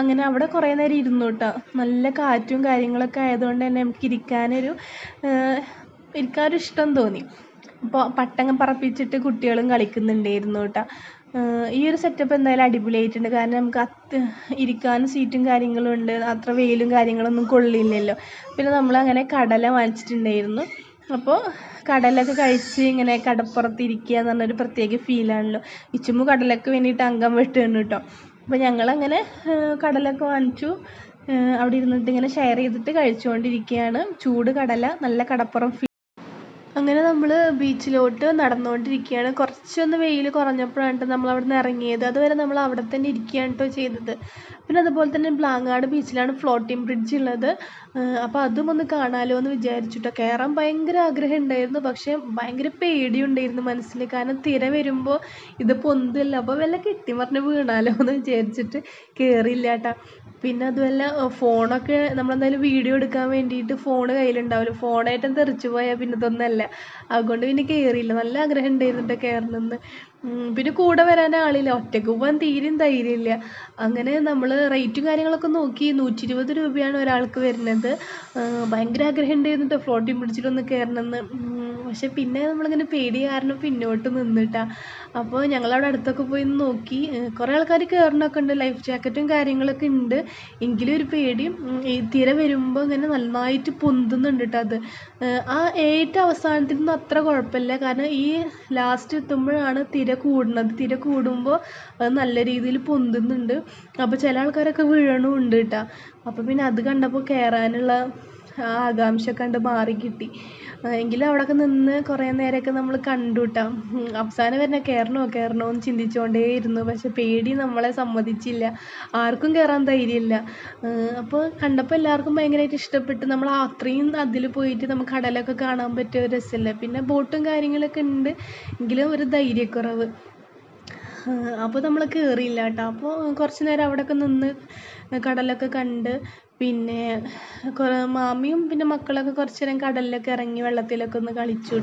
അങ്ങനെ അവിടെ കുറേ നേരം ഇരുന്നു കേട്ടോ. നല്ല കാറ്റും കാര്യങ്ങളൊക്കെ ആയതുകൊണ്ട് തന്നെ നമുക്ക് ഇരിക്കാനൊരു ഇരിക്കാനൊരു ഇഷ്ടം തോന്നി. അപ്പോൾ പട്ടം പറപ്പിച്ചിട്ട് കുട്ടികളും കളിക്കുന്നുണ്ടായിരുന്നു കേട്ടോ. ഈ ഒരു സെറ്റപ്പ് എന്തായാലും അടിപൊളിയായിട്ടുണ്ട്. കാരണം നമുക്ക് അത്ത് ഇരിക്കാനും സീറ്റും കാര്യങ്ങളും ഉണ്ട്. അത്ര വെയിലും കാര്യങ്ങളൊന്നും കൊള്ളില്ലല്ലോ. പിന്നെ നമ്മൾ അങ്ങനെ കടല വാങ്ങിച്ചിട്ടുണ്ടായിരുന്നു. അപ്പോൾ കടലൊക്കെ കഴിച്ച് ഇങ്ങനെ കടപ്പുറത്ത് ഇരിക്കുക എന്ന് പറഞ്ഞൊരു പ്രത്യേക ഫീലാണല്ലോ ഇച്ചുമ്മ കടലൊക്കെ വേണ്ടിയിട്ട് അംഗം വെട്ടുകയാണ് കേട്ടോ. അപ്പോൾ ഞങ്ങളങ്ങനെ കടലൊക്കെ വാങ്ങിച്ചു. അവിടെ ഇരുന്നിട്ട് ഇങ്ങനെ ഷെയർ ചെയ്തിട്ട് കഴിച്ചുകൊണ്ടിരിക്കുകയാണ്. ചൂട് കടല നല്ല കടപ്പുറം അങ്ങനെ നമ്മൾ ബീച്ചിലോട്ട് നടന്നുകൊണ്ടിരിക്കുകയാണ് കുറച്ചൊന്ന് വെയിൽ കുറഞ്ഞപ്പോഴാണ് നമ്മൾ അവിടെ നിന്ന് ഇറങ്ങിയത്. അതുവരെ നമ്മൾ അവിടെ തന്നെ ഇരിക്കുകയാണ് കേട്ടോ ചെയ്തത്. പിന്നെ അതുപോലെ തന്നെ ബ്ലാങ്ങാട് ബീച്ചിലാണ് ഫ്ലോട്ടിംഗ് ബ്രിഡ്ജ് ഉള്ളത്. അപ്പോൾ അതും ഒന്ന് കാണാമല്ലോ എന്ന് വിചാരിച്ചിട്ടോ. കയറാൻ ഭയങ്കര ആഗ്രഹം ഉണ്ടായിരുന്നു. പക്ഷേ ഭയങ്കര പേടിയുണ്ടായിരുന്നു മനസ്സിൽ കാരണം തിര വരുമ്പോൾ ഇത് പൊന്തില്ല അപ്പോൾ വല്ല കെട്ടിമറിഞ്ഞ് വീണാലോ എന്ന് വിചാരിച്ചിട്ട് കയറിയില്ല കേട്ടോ പിന്നെ അതുമല്ല ഫോണൊക്കെ നമ്മളെന്തായാലും വീഡിയോ എടുക്കാൻ വേണ്ടിയിട്ട് ഫോൺ കയ്യിലുണ്ടാവില്ല. ഫോണായിട്ട് തെറിച്ച് പോയാൽ പിന്നെ ഇതൊന്നല്ല. അതുകൊണ്ട് പിന്നെ കയറിയില്ല നല്ല ആഗ്രഹം ഉണ്ടായിരുന്നു കേട്ടോ കയറണമെന്ന് ഉം, പിന്നെ കൂടെ വരാൻ ആളില്ല. ഒറ്റയ്ക്ക് പോകാൻ തീരെയും ധൈര്യമില്ല. അങ്ങനെ നമ്മൾ റേറ്റും കാര്യങ്ങളൊക്കെ നോക്കി നൂറ്റി ഇരുപത് രൂപയാണ് ഒരാൾക്ക് വരുന്നത്. ആ, ഭയങ്കര ആഗ്രഹം ഉണ്ടായിരുന്നു ഫ്ലോട്ടിങ് പിടിച്ചിട്ടൊന്ന് കയറണമെന്ന്. ഉം, പക്ഷെ പിന്നെ നമ്മളിങ്ങനെ പേടി കാരണം പിന്നോട്ട് നിന്നിട്ടാ. അപ്പോൾ ഞങ്ങളവിടെ അടുത്തൊക്കെ പോയി ഒന്ന് നോക്കി. കുറേ ആൾക്കാർ കയറണമൊക്കെ ഉണ്ട്. ലൈഫ് ജാക്കറ്റും കാര്യങ്ങളൊക്കെ ഉണ്ട്. എങ്കിലും ഒരു പേടി. ഈ തിര വരുമ്പോൾ ഇങ്ങനെ നന്നായിട്ട് പൊന്തുന്നുണ്ട് അത്. ആ ഏറ്റവും അവസാനത്തിനൊന്നും അത്ര കുഴപ്പമില്ല. കാരണം ഈ ലാസ്റ്റ് എത്തുമ്പോഴാണ് തിര കൂടുന്നത് തിര കൂടുമ്പോൾ അത് നല്ല രീതിയിൽ പൊന്തുന്നുണ്ട്. അപ്പോൾ ചില ആൾക്കാരൊക്കെ വീഴണുണ്ട് കേട്ടോ അപ്പോൾ പിന്നെ അത് കണ്ടപ്പോൾ കയറാനുള്ള ആ ആകാംക്ഷ കണ്ട് മാറി കിട്ടി. ആ, എങ്കിലും അവിടെയൊക്കെ നിന്ന് കുറേ നേരമൊക്കെ നമ്മൾ കണ്ടു കേട്ടോ അവസാനം വരെ കയറണോ? കയറണോ എന്ന് ചിന്തിച്ചുകൊണ്ടേ ഇരുന്നു പക്ഷെ പേടി നമ്മളെ സമ്മതിച്ചില്ല. ആർക്കും കയറാൻ ധൈര്യമില്ല. അപ്പോൾ കണ്ടപ്പോൾ എല്ലാവർക്കും ഭയങ്കരമായിട്ട് ഇഷ്ടപ്പെട്ട്. നമ്മൾ അത്രയും അതിൽ പോയിട്ട് നമുക്ക് കടലൊക്കെ കാണാൻ പറ്റിയ ഒരു രസമല്ലേ? പിന്നെ ബോട്ടും കാര്യങ്ങളൊക്കെ ഉണ്ട്. എങ്കിലും ഒരു ധൈര്യക്കുറവ്. അപ്പോൾ നമ്മൾ കയറിയില്ല കേട്ടോ അപ്പോൾ കുറച്ച് നേരം അവിടെയൊക്കെ നിന്ന് കടലൊക്കെ കണ്ട് പിന്നെ കുറേ മാമിയും പിന്നെ മക്കളൊക്കെ കുറച്ച് നേരം കടലിലൊക്കെ ഇറങ്ങി വെള്ളത്തിലൊക്കെ ഒന്ന് കളിച്ചു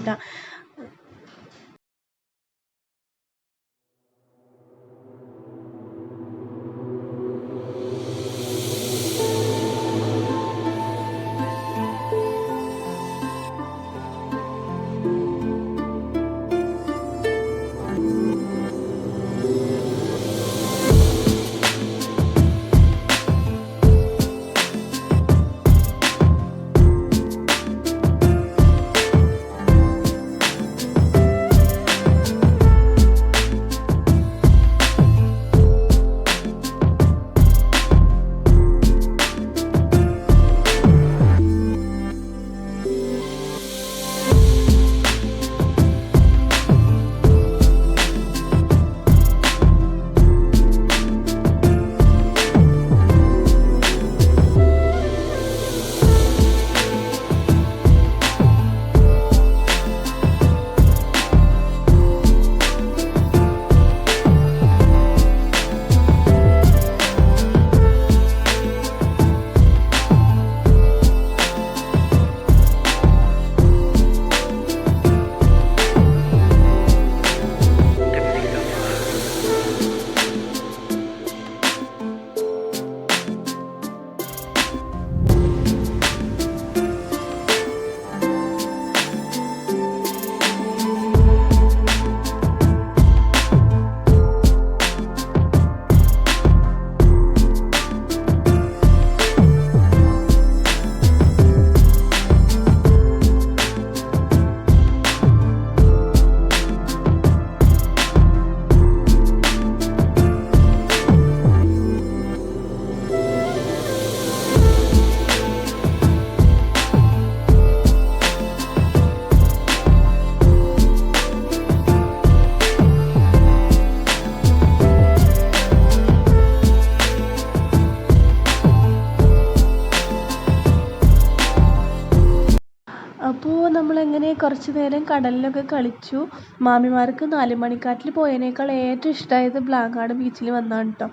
കുറച്ച് നേരം കടലിലൊക്കെ കളിച്ചു. മാമിമാർക്ക് നാലുമണിക്കാട്ടിൽ പോയതിനേക്കാൾ ഏറ്റവും ഇഷ്ടമായത് ബ്ലാങ്കാട് ബീച്ചിൽ വന്നതാണ് കേട്ടോ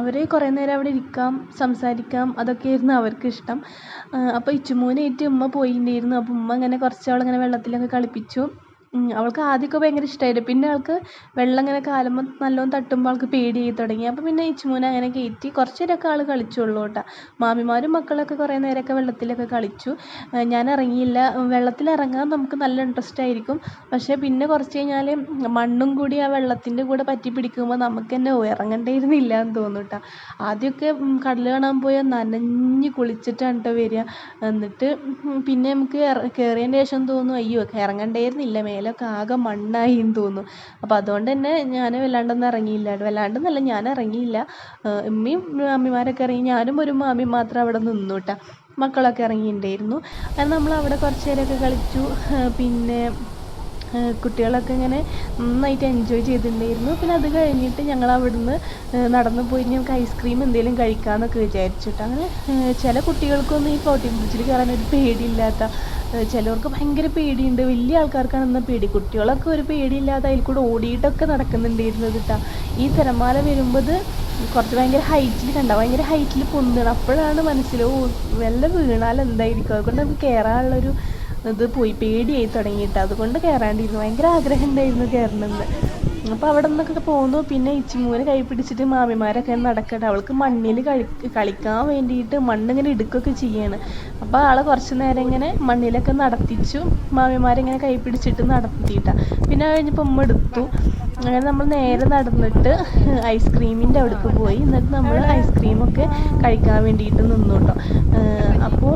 അവർ കുറേ നേരം അവിടെ ഇരിക്കാം സംസാരിക്കാം അതൊക്കെയായിരുന്നു അവർക്ക് ഇഷ്ടം. അപ്പോൾ ഇച്ചുമോനായിട്ട് ഉമ്മ പോയിട്ടുണ്ടായിരുന്നു അപ്പോൾ ഉമ്മ ഇങ്ങനെ കുറച്ച് വെള്ളത്തിലൊക്കെ കളിപ്പിച്ചു. അവൾക്ക് ആദ്യമൊക്കെ ഭയങ്കര ഇഷ്ടമായിരുന്നു പിന്നെ അവൾക്ക് വെള്ളം ഇങ്ങനെ കാലുമ്പോൾ നല്ലോണം തട്ടുമ്പോൾ അവൾക്ക് പേടിയായി തുടങ്ങി. അപ്പോൾ പിന്നെ ഇച്ചുമോനെ അങ്ങനെ കയറ്റി കുറച്ച് നേരമൊക്കെ ആൾ കളിച്ചുള്ളൂ കേട്ടോ. മാമിമാരും മക്കളൊക്കെ കുറേ നേരമൊക്കെ വെള്ളത്തിലൊക്കെ കളിച്ചു. ഞാൻ ഇറങ്ങിയില്ല. വെള്ളത്തിൽ ഇറങ്ങാൻ നമുക്ക് നല്ല ഇൻട്രസ്റ്റ് ആയിരിക്കും. പക്ഷേ പിന്നെ കുറച്ച് കഴിഞ്ഞാൽ മണ്ണും കൂടി ആ വെള്ളത്തിന്റെ കൂടെ പറ്റി പിടിക്കുമ്പോൾ നമുക്ക് തന്നെ ഓ എന്ന് തോന്നും കേട്ടോ. ആദ്യമൊക്കെ കടൽ കാണാൻ പോയാൽ നനഞ്ഞ് കുളിച്ചിട്ടാണ് കേട്ടോ വരിക. എന്നിട്ട് പിന്നെ നമുക്ക് കയറിയതിന് ശേഷം തോന്നും അയ്യോ ഇറങ്ങണ്ടേയിരുന്നില്ല മേലൊക്കെ ആകെ മണ്ണായി എന്ന് തോന്നുന്നു. അപ്പോൾ അതുകൊണ്ട് തന്നെ ഞാൻ വല്ലാണ്ടൊന്നും ഇറങ്ങിയില്ല. വല്ലാണ്ടെന്നല്ല ഞാൻ ഇറങ്ങിയില്ല. ഉമ്മയും അമ്മിമാരൊക്കെ ഇറങ്ങി ഞാനും ഒരു മാമിയും മാത്രം അവിടെ നിന്നു കേട്ടോ മക്കളൊക്കെ ഇറങ്ങിയിട്ടുണ്ടായിരുന്നു. അങ്ങനെ നമ്മൾ അവിടെ കുറച്ച് നേരമൊക്കെ കളിച്ചു. പിന്നെ കുട്ടികളൊക്കെ ഇങ്ങനെ നന്നായിട്ട് എൻജോയ് ചെയ്തിട്ടുണ്ടായിരുന്നു. പിന്നെ അത് കഴിഞ്ഞിട്ട് ഞങ്ങൾ അവിടുന്ന് നടന്നു പോയി ഞങ്ങൾക്ക് ഐസ്ക്രീം എന്തെങ്കിലും കഴിക്കാമെന്നൊക്കെ വിചാരിച്ചിട്ട് അങ്ങനെ ചില കുട്ടികൾക്കൊന്നും ഈ ഫ്ലോട്ടിംഗ് ബ്രിഡ്ജിൽ കയറാൻ ഒരു പേടിയില്ലാത്ത ചിലവർക്ക് ഭയങ്കര പേടിയുണ്ട്. വലിയ ആൾക്കാർക്കാണ് എന്നാൽ പേടി. കുട്ടികളൊക്കെ ഒരു പേടിയില്ലാതെ അതിൽ കൂടെ ഓടിയിട്ടൊക്കെ നടക്കുന്നുണ്ടായിരുന്നത് കേട്ടോ ഈ തിരമാല വരുമ്പോൾ കുറച്ച് ഭയങ്കര ഹൈറ്റിൽ കണ്ട? ഭയങ്കര ഹൈറ്റിൽ പൊന്തണം അപ്പോഴാണ് മനസ്സിൽ ഓ വല്ല വീണാൽ എന്തായിരിക്കും? അതുകൊണ്ട് നമുക്ക് കയറാനുള്ളൊരു ഇത് പോയി പേടിയായി തുടങ്ങിയിട്ട്. അതുകൊണ്ട് കയറാണ്ടിരുന്നു ഭയങ്കര ആഗ്രഹം ഉണ്ടായിരുന്നു കയറണമെന്ന് അപ്പോൾ അവിടെ നിന്നൊക്കെ പോന്നു. പിന്നെ ഇച്ചിമൂനെ കൈ പിടിച്ചിട്ട് മാമിമാരൊക്കെ നടക്കട്ടെ. അവൾക്ക് മണ്ണിൽ കളി കളിക്കാൻ വേണ്ടിയിട്ട് മണ്ണിങ്ങനെ എടുക്കുകയൊക്കെ ചെയ്യാണ്. അപ്പോൾ ആളെ കുറച്ച് നേരം ഇങ്ങനെ മണ്ണിലൊക്കെ നടത്തിച്ചു. മാമിമാരിങ്ങനെ കൈ പിടിച്ചിട്ട് നടത്തിയിട്ടാണ് പിന്നെ കഴിഞ്ഞപ്പോൾ ഉമ്മ എടുത്തു. അങ്ങനെ നമ്മൾ നേരെ നടന്നിട്ട് ഐസ്ക്രീമിന്റെ അവിടേക്ക് പോയി. എന്നിട്ട് നമ്മൾ ഐസ്ക്രീമൊക്കെ കഴിക്കാൻ വേണ്ടിയിട്ട് നിന്നു കേട്ടോ. അപ്പോൾ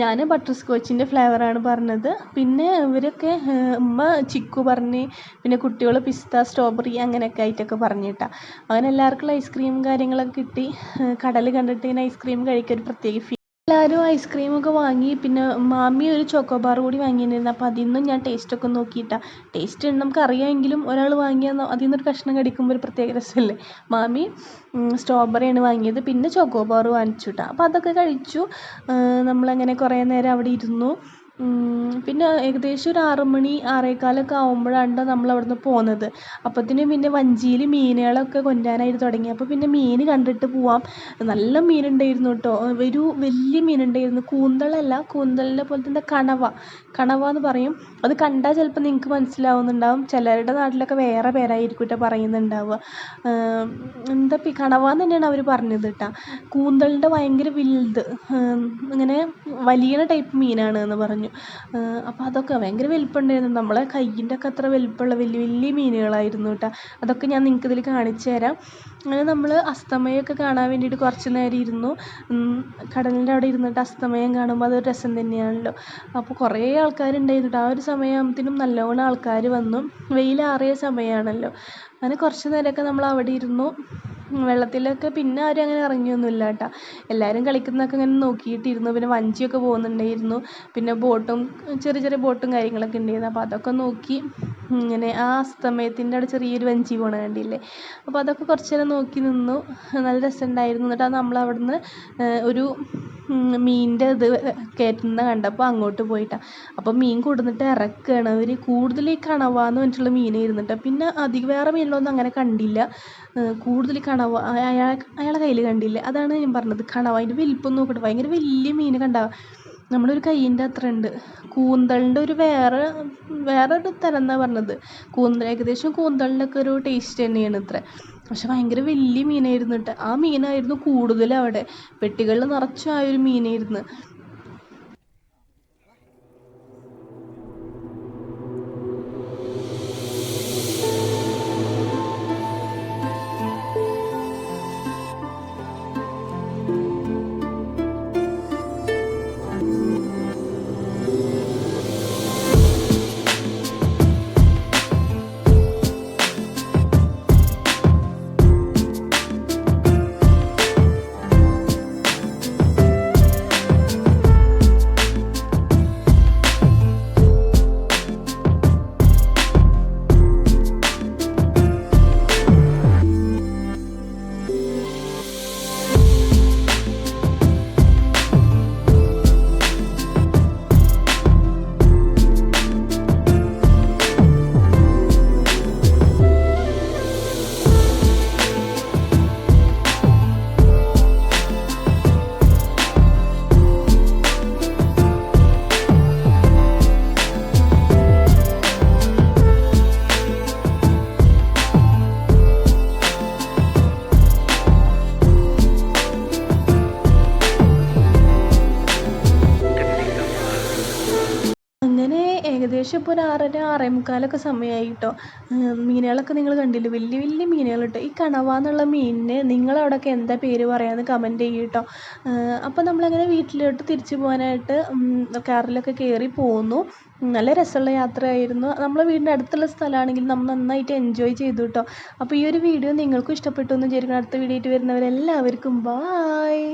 ഞാൻ ബട്ടർ സ്കോച്ചിന്റെ ഫ്ലേവറാണ് പറഞ്ഞത്. പിന്നെ ഇവരൊക്കെ ഉമ്മ ചിക്കു പറഞ്ഞ് പിന്നെ കുട്ടികൾ പിസ്ത സ്ട്രോബെറി അങ്ങനെയൊക്കെ ആയിട്ടൊക്കെ പറഞ്ഞിട്ടാണ് അങ്ങനെ എല്ലാവർക്കും ഐസ്ക്രീം കാര്യങ്ങളൊക്കെ കിട്ടി. കടൽ കണ്ടിട്ട് ഇങ്ങനെ ഐസ്ക്രീം കഴിക്കാൻ ഒരു പ്രത്യേക ഫീൽ എല്ലാവരും ഐസ്ക്രീമൊക്കെ വാങ്ങി. പിന്നെ മാമി ഒരു ചോക്കോ ബാർ കൂടി വാങ്ങിയിട്ടുണ്ടായിരുന്നു. അപ്പോൾ അതിൽ നിന്നും ഞാൻ ടേസ്റ്റൊക്കെ നോക്കിയിട്ടാണ് ടേസ്റ്റ് നമുക്ക് അറിയാമെങ്കിലും ഒരാൾ വാങ്ങിയാൽ അതിൽ നിന്നൊരു കഷ്ണം കടിക്കുമ്പോൾ ഒരു പ്രത്യേക രസമല്ലേ മാമി സ്ട്രോബെറിയാണ് വാങ്ങിയത്. പിന്നെ ചോക്കോബാർ വാങ്ങിച്ചു കേട്ടോ അപ്പോൾ അതൊക്കെ കഴിച്ചു. നമ്മളങ്ങനെ കുറേ നേരം അവിടെ ഇരുന്നു. പിന്നെ ഏകദേശം ഒരു ആറ് മണി ആറേകാലൊക്കെ ആകുമ്പോഴാണ് നമ്മൾ അവിടുന്ന് പോന്നത്. അപ്പോഴത്തേനും പിന്നെ വഞ്ചിയിൽ മീനുകളൊക്കെ കൊണ്ടുവരാനായിട്ട് തുടങ്ങി. അപ്പോൾ പിന്നെ മീൻ കണ്ടിട്ട് പോവാം. നല്ല മീനുണ്ടായിരുന്നു കേട്ടോ ഒരു വലിയ മീനുണ്ടായിരുന്നു. കൂന്തളല്ല കൂന്തളിനെ പോലത്തെ എന്താ കണവ. കണവ എന്ന് പറയും. അത് കണ്ടാൽ ചിലപ്പോൾ നിങ്ങൾക്ക് മനസ്സിലാവുന്നുണ്ടാവും. ചിലരുടെ നാട്ടിലൊക്കെ വേറെ പേരായിരിക്കും കേട്ടോ പറയുന്നുണ്ടാവുക. എന്താ കണവ എന്ന് തന്നെയാണ് അവർ പറഞ്ഞത് കേട്ടോ കൂന്തളിന്റെ ഭയങ്കര വലുത്. ഇങ്ങനെ വലിയ ടൈപ്പ് മീനാണ് എന്ന് പറഞ്ഞു. പറഞ്ഞു. അപ്പോൾ അതൊക്കെ ഭയങ്കര വലിപ്പമുണ്ടായിരുന്നു. നമ്മളെ കയ്യിന്റെ ഒക്കെ അത്ര വലിപ്പമുള്ള വലിയ വലിയ മീനുകളായിരുന്നു കേട്ടോ. അതൊക്കെ ഞാൻ നിങ്ങൾക്ക് ഇതിൽ കാണിച്ചു തരാം അങ്ങനെ നമ്മൾ അസ്തമയമൊക്കെ കാണാൻ വേണ്ടിയിട്ട് കുറച്ച് നേരം ഇരുന്നു. കടലിന്റെ അവിടെ ഇരുന്നിട്ട് അസ്തമയം കാണുമ്പോൾ അതൊരു രസം തന്നെയാണല്ലോ. അപ്പോൾ കുറേ ആൾക്കാരുണ്ടായിരുന്നു ആ ഒരു സമയമാകുമ്പോഴത്തേനും നല്ലോണം ആൾക്കാർ വന്നു. വെയിലാറിയ സമയമാണല്ലോ അങ്ങനെ കുറച്ച് നേരമൊക്കെ നമ്മൾ അവിടെ ഇരുന്നു. വെള്ളത്തിലൊക്കെ പിന്നെ ആരും അങ്ങനെ ഇറങ്ങിയൊന്നുമില്ല കേട്ടോ. എല്ലാവരും കളിക്കുന്നതൊക്കെ ഇങ്ങനെ നോക്കിയിട്ടിരുന്നു. പിന്നെ വഞ്ചിയൊക്കെ പോകുന്നുണ്ടായിരുന്നു. പിന്നെ ബോട്ടും ചെറിയ ചെറിയ ബോട്ടും കാര്യങ്ങളൊക്കെ ഉണ്ടായിരുന്നു. അപ്പോൾ അതൊക്കെ നോക്കി. ഇങ്ങനെ ആ അസ്തമയത്തിന്റെ അവിടെ ചെറിയൊരു വഞ്ചി പോണ കണ്ടില്ലേ? അപ്പോൾ അതൊക്കെ കുറച്ച് നേരം നോക്കി നിന്നു. നല്ല രസമുണ്ടായിരുന്നു. എന്നിട്ട് നമ്മൾ അവിടുന്ന് ഒരു മീനിന്റെ ഇത് കയറ്റുന്ന കണ്ടപ്പോൾ അങ്ങോട്ട് പോയിട്ടാണ് അപ്പോൾ മീൻ കൊടുന്നിട്ട് ഇറക്കുകയാണ് അവർ കൂടുതൽ ഈ കണവാന്ന് പറഞ്ഞിട്ടുള്ള മീനായിരുന്നു കേട്ടോ പിന്നെ അധികം വേറെ മീനുകളൊന്നും അങ്ങനെ കണ്ടില്ല. കൂടുതൽ കണവ അയാൾ അയാളെ കയ്യിൽ കണ്ടില്ല. അതാണ് ഞാൻ പറഞ്ഞത്. കണവ അതിന്റെ വലിപ്പം നോക്കട്ടെ. ഭയങ്കര വലിയ മീൻ കണ്ട. നമ്മുടെ ഒരു അത്ര ഉണ്ട്. കൂന്തളിന്റെ ഒരു വേറെ വേറൊരു തരം എന്നാണ് പറഞ്ഞത്. കൂന്തൽ ഏകദേശം കൂന്തളിന്റെ ഒക്കെ ഒരു ടേസ്റ്റ് തന്നെയാണ് ഇത്ര. പക്ഷെ ഭയങ്കര വലിയ മീനായിരുന്നു കേട്ടോ ആ മീനായിരുന്നു കൂടുതൽ അവിടെ പെട്ടികളിൽ നിറച്ചും ആ ഒരു മീനായിരുന്നു. ഇപ്പോൾ ഒരു ആറര ആറേ മുക്കാലൊക്കെ സമയമായി കേട്ടോ മീനുകളൊക്കെ നിങ്ങൾ കണ്ടില്ലേ? വലിയ വലിയ മീനുകൾ കേട്ടോ ഈ കണവ എന്നുള്ള മീനിന് നിങ്ങളവിടെയൊക്കെ എന്താ പേര് പറയാമെന്ന് കമന്റ് ചെയ്യൂ കേട്ടോ അപ്പോൾ നമ്മളങ്ങനെ വീട്ടിലോട്ട് തിരിച്ചു പോകാനായിട്ട് കാറിലൊക്കെ കയറി പോന്നു. നല്ല രസമുള്ള യാത്രയായിരുന്നു. നമ്മളെ വീടിന്റെ അടുത്തുള്ള സ്ഥലമാണെങ്കിൽ നമ്മൾ നന്നായിട്ട് എൻജോയ് ചെയ്തു കേട്ടോ അപ്പോൾ ഈ ഒരു വീഡിയോ നിങ്ങൾക്കും ഇഷ്ടപ്പെട്ടു എന്ന് വിചാരിക്കണം അടുത്ത വീഡിയോ ആയിട്ട് വരുന്നവരെല്ലാവർക്കും ബായ്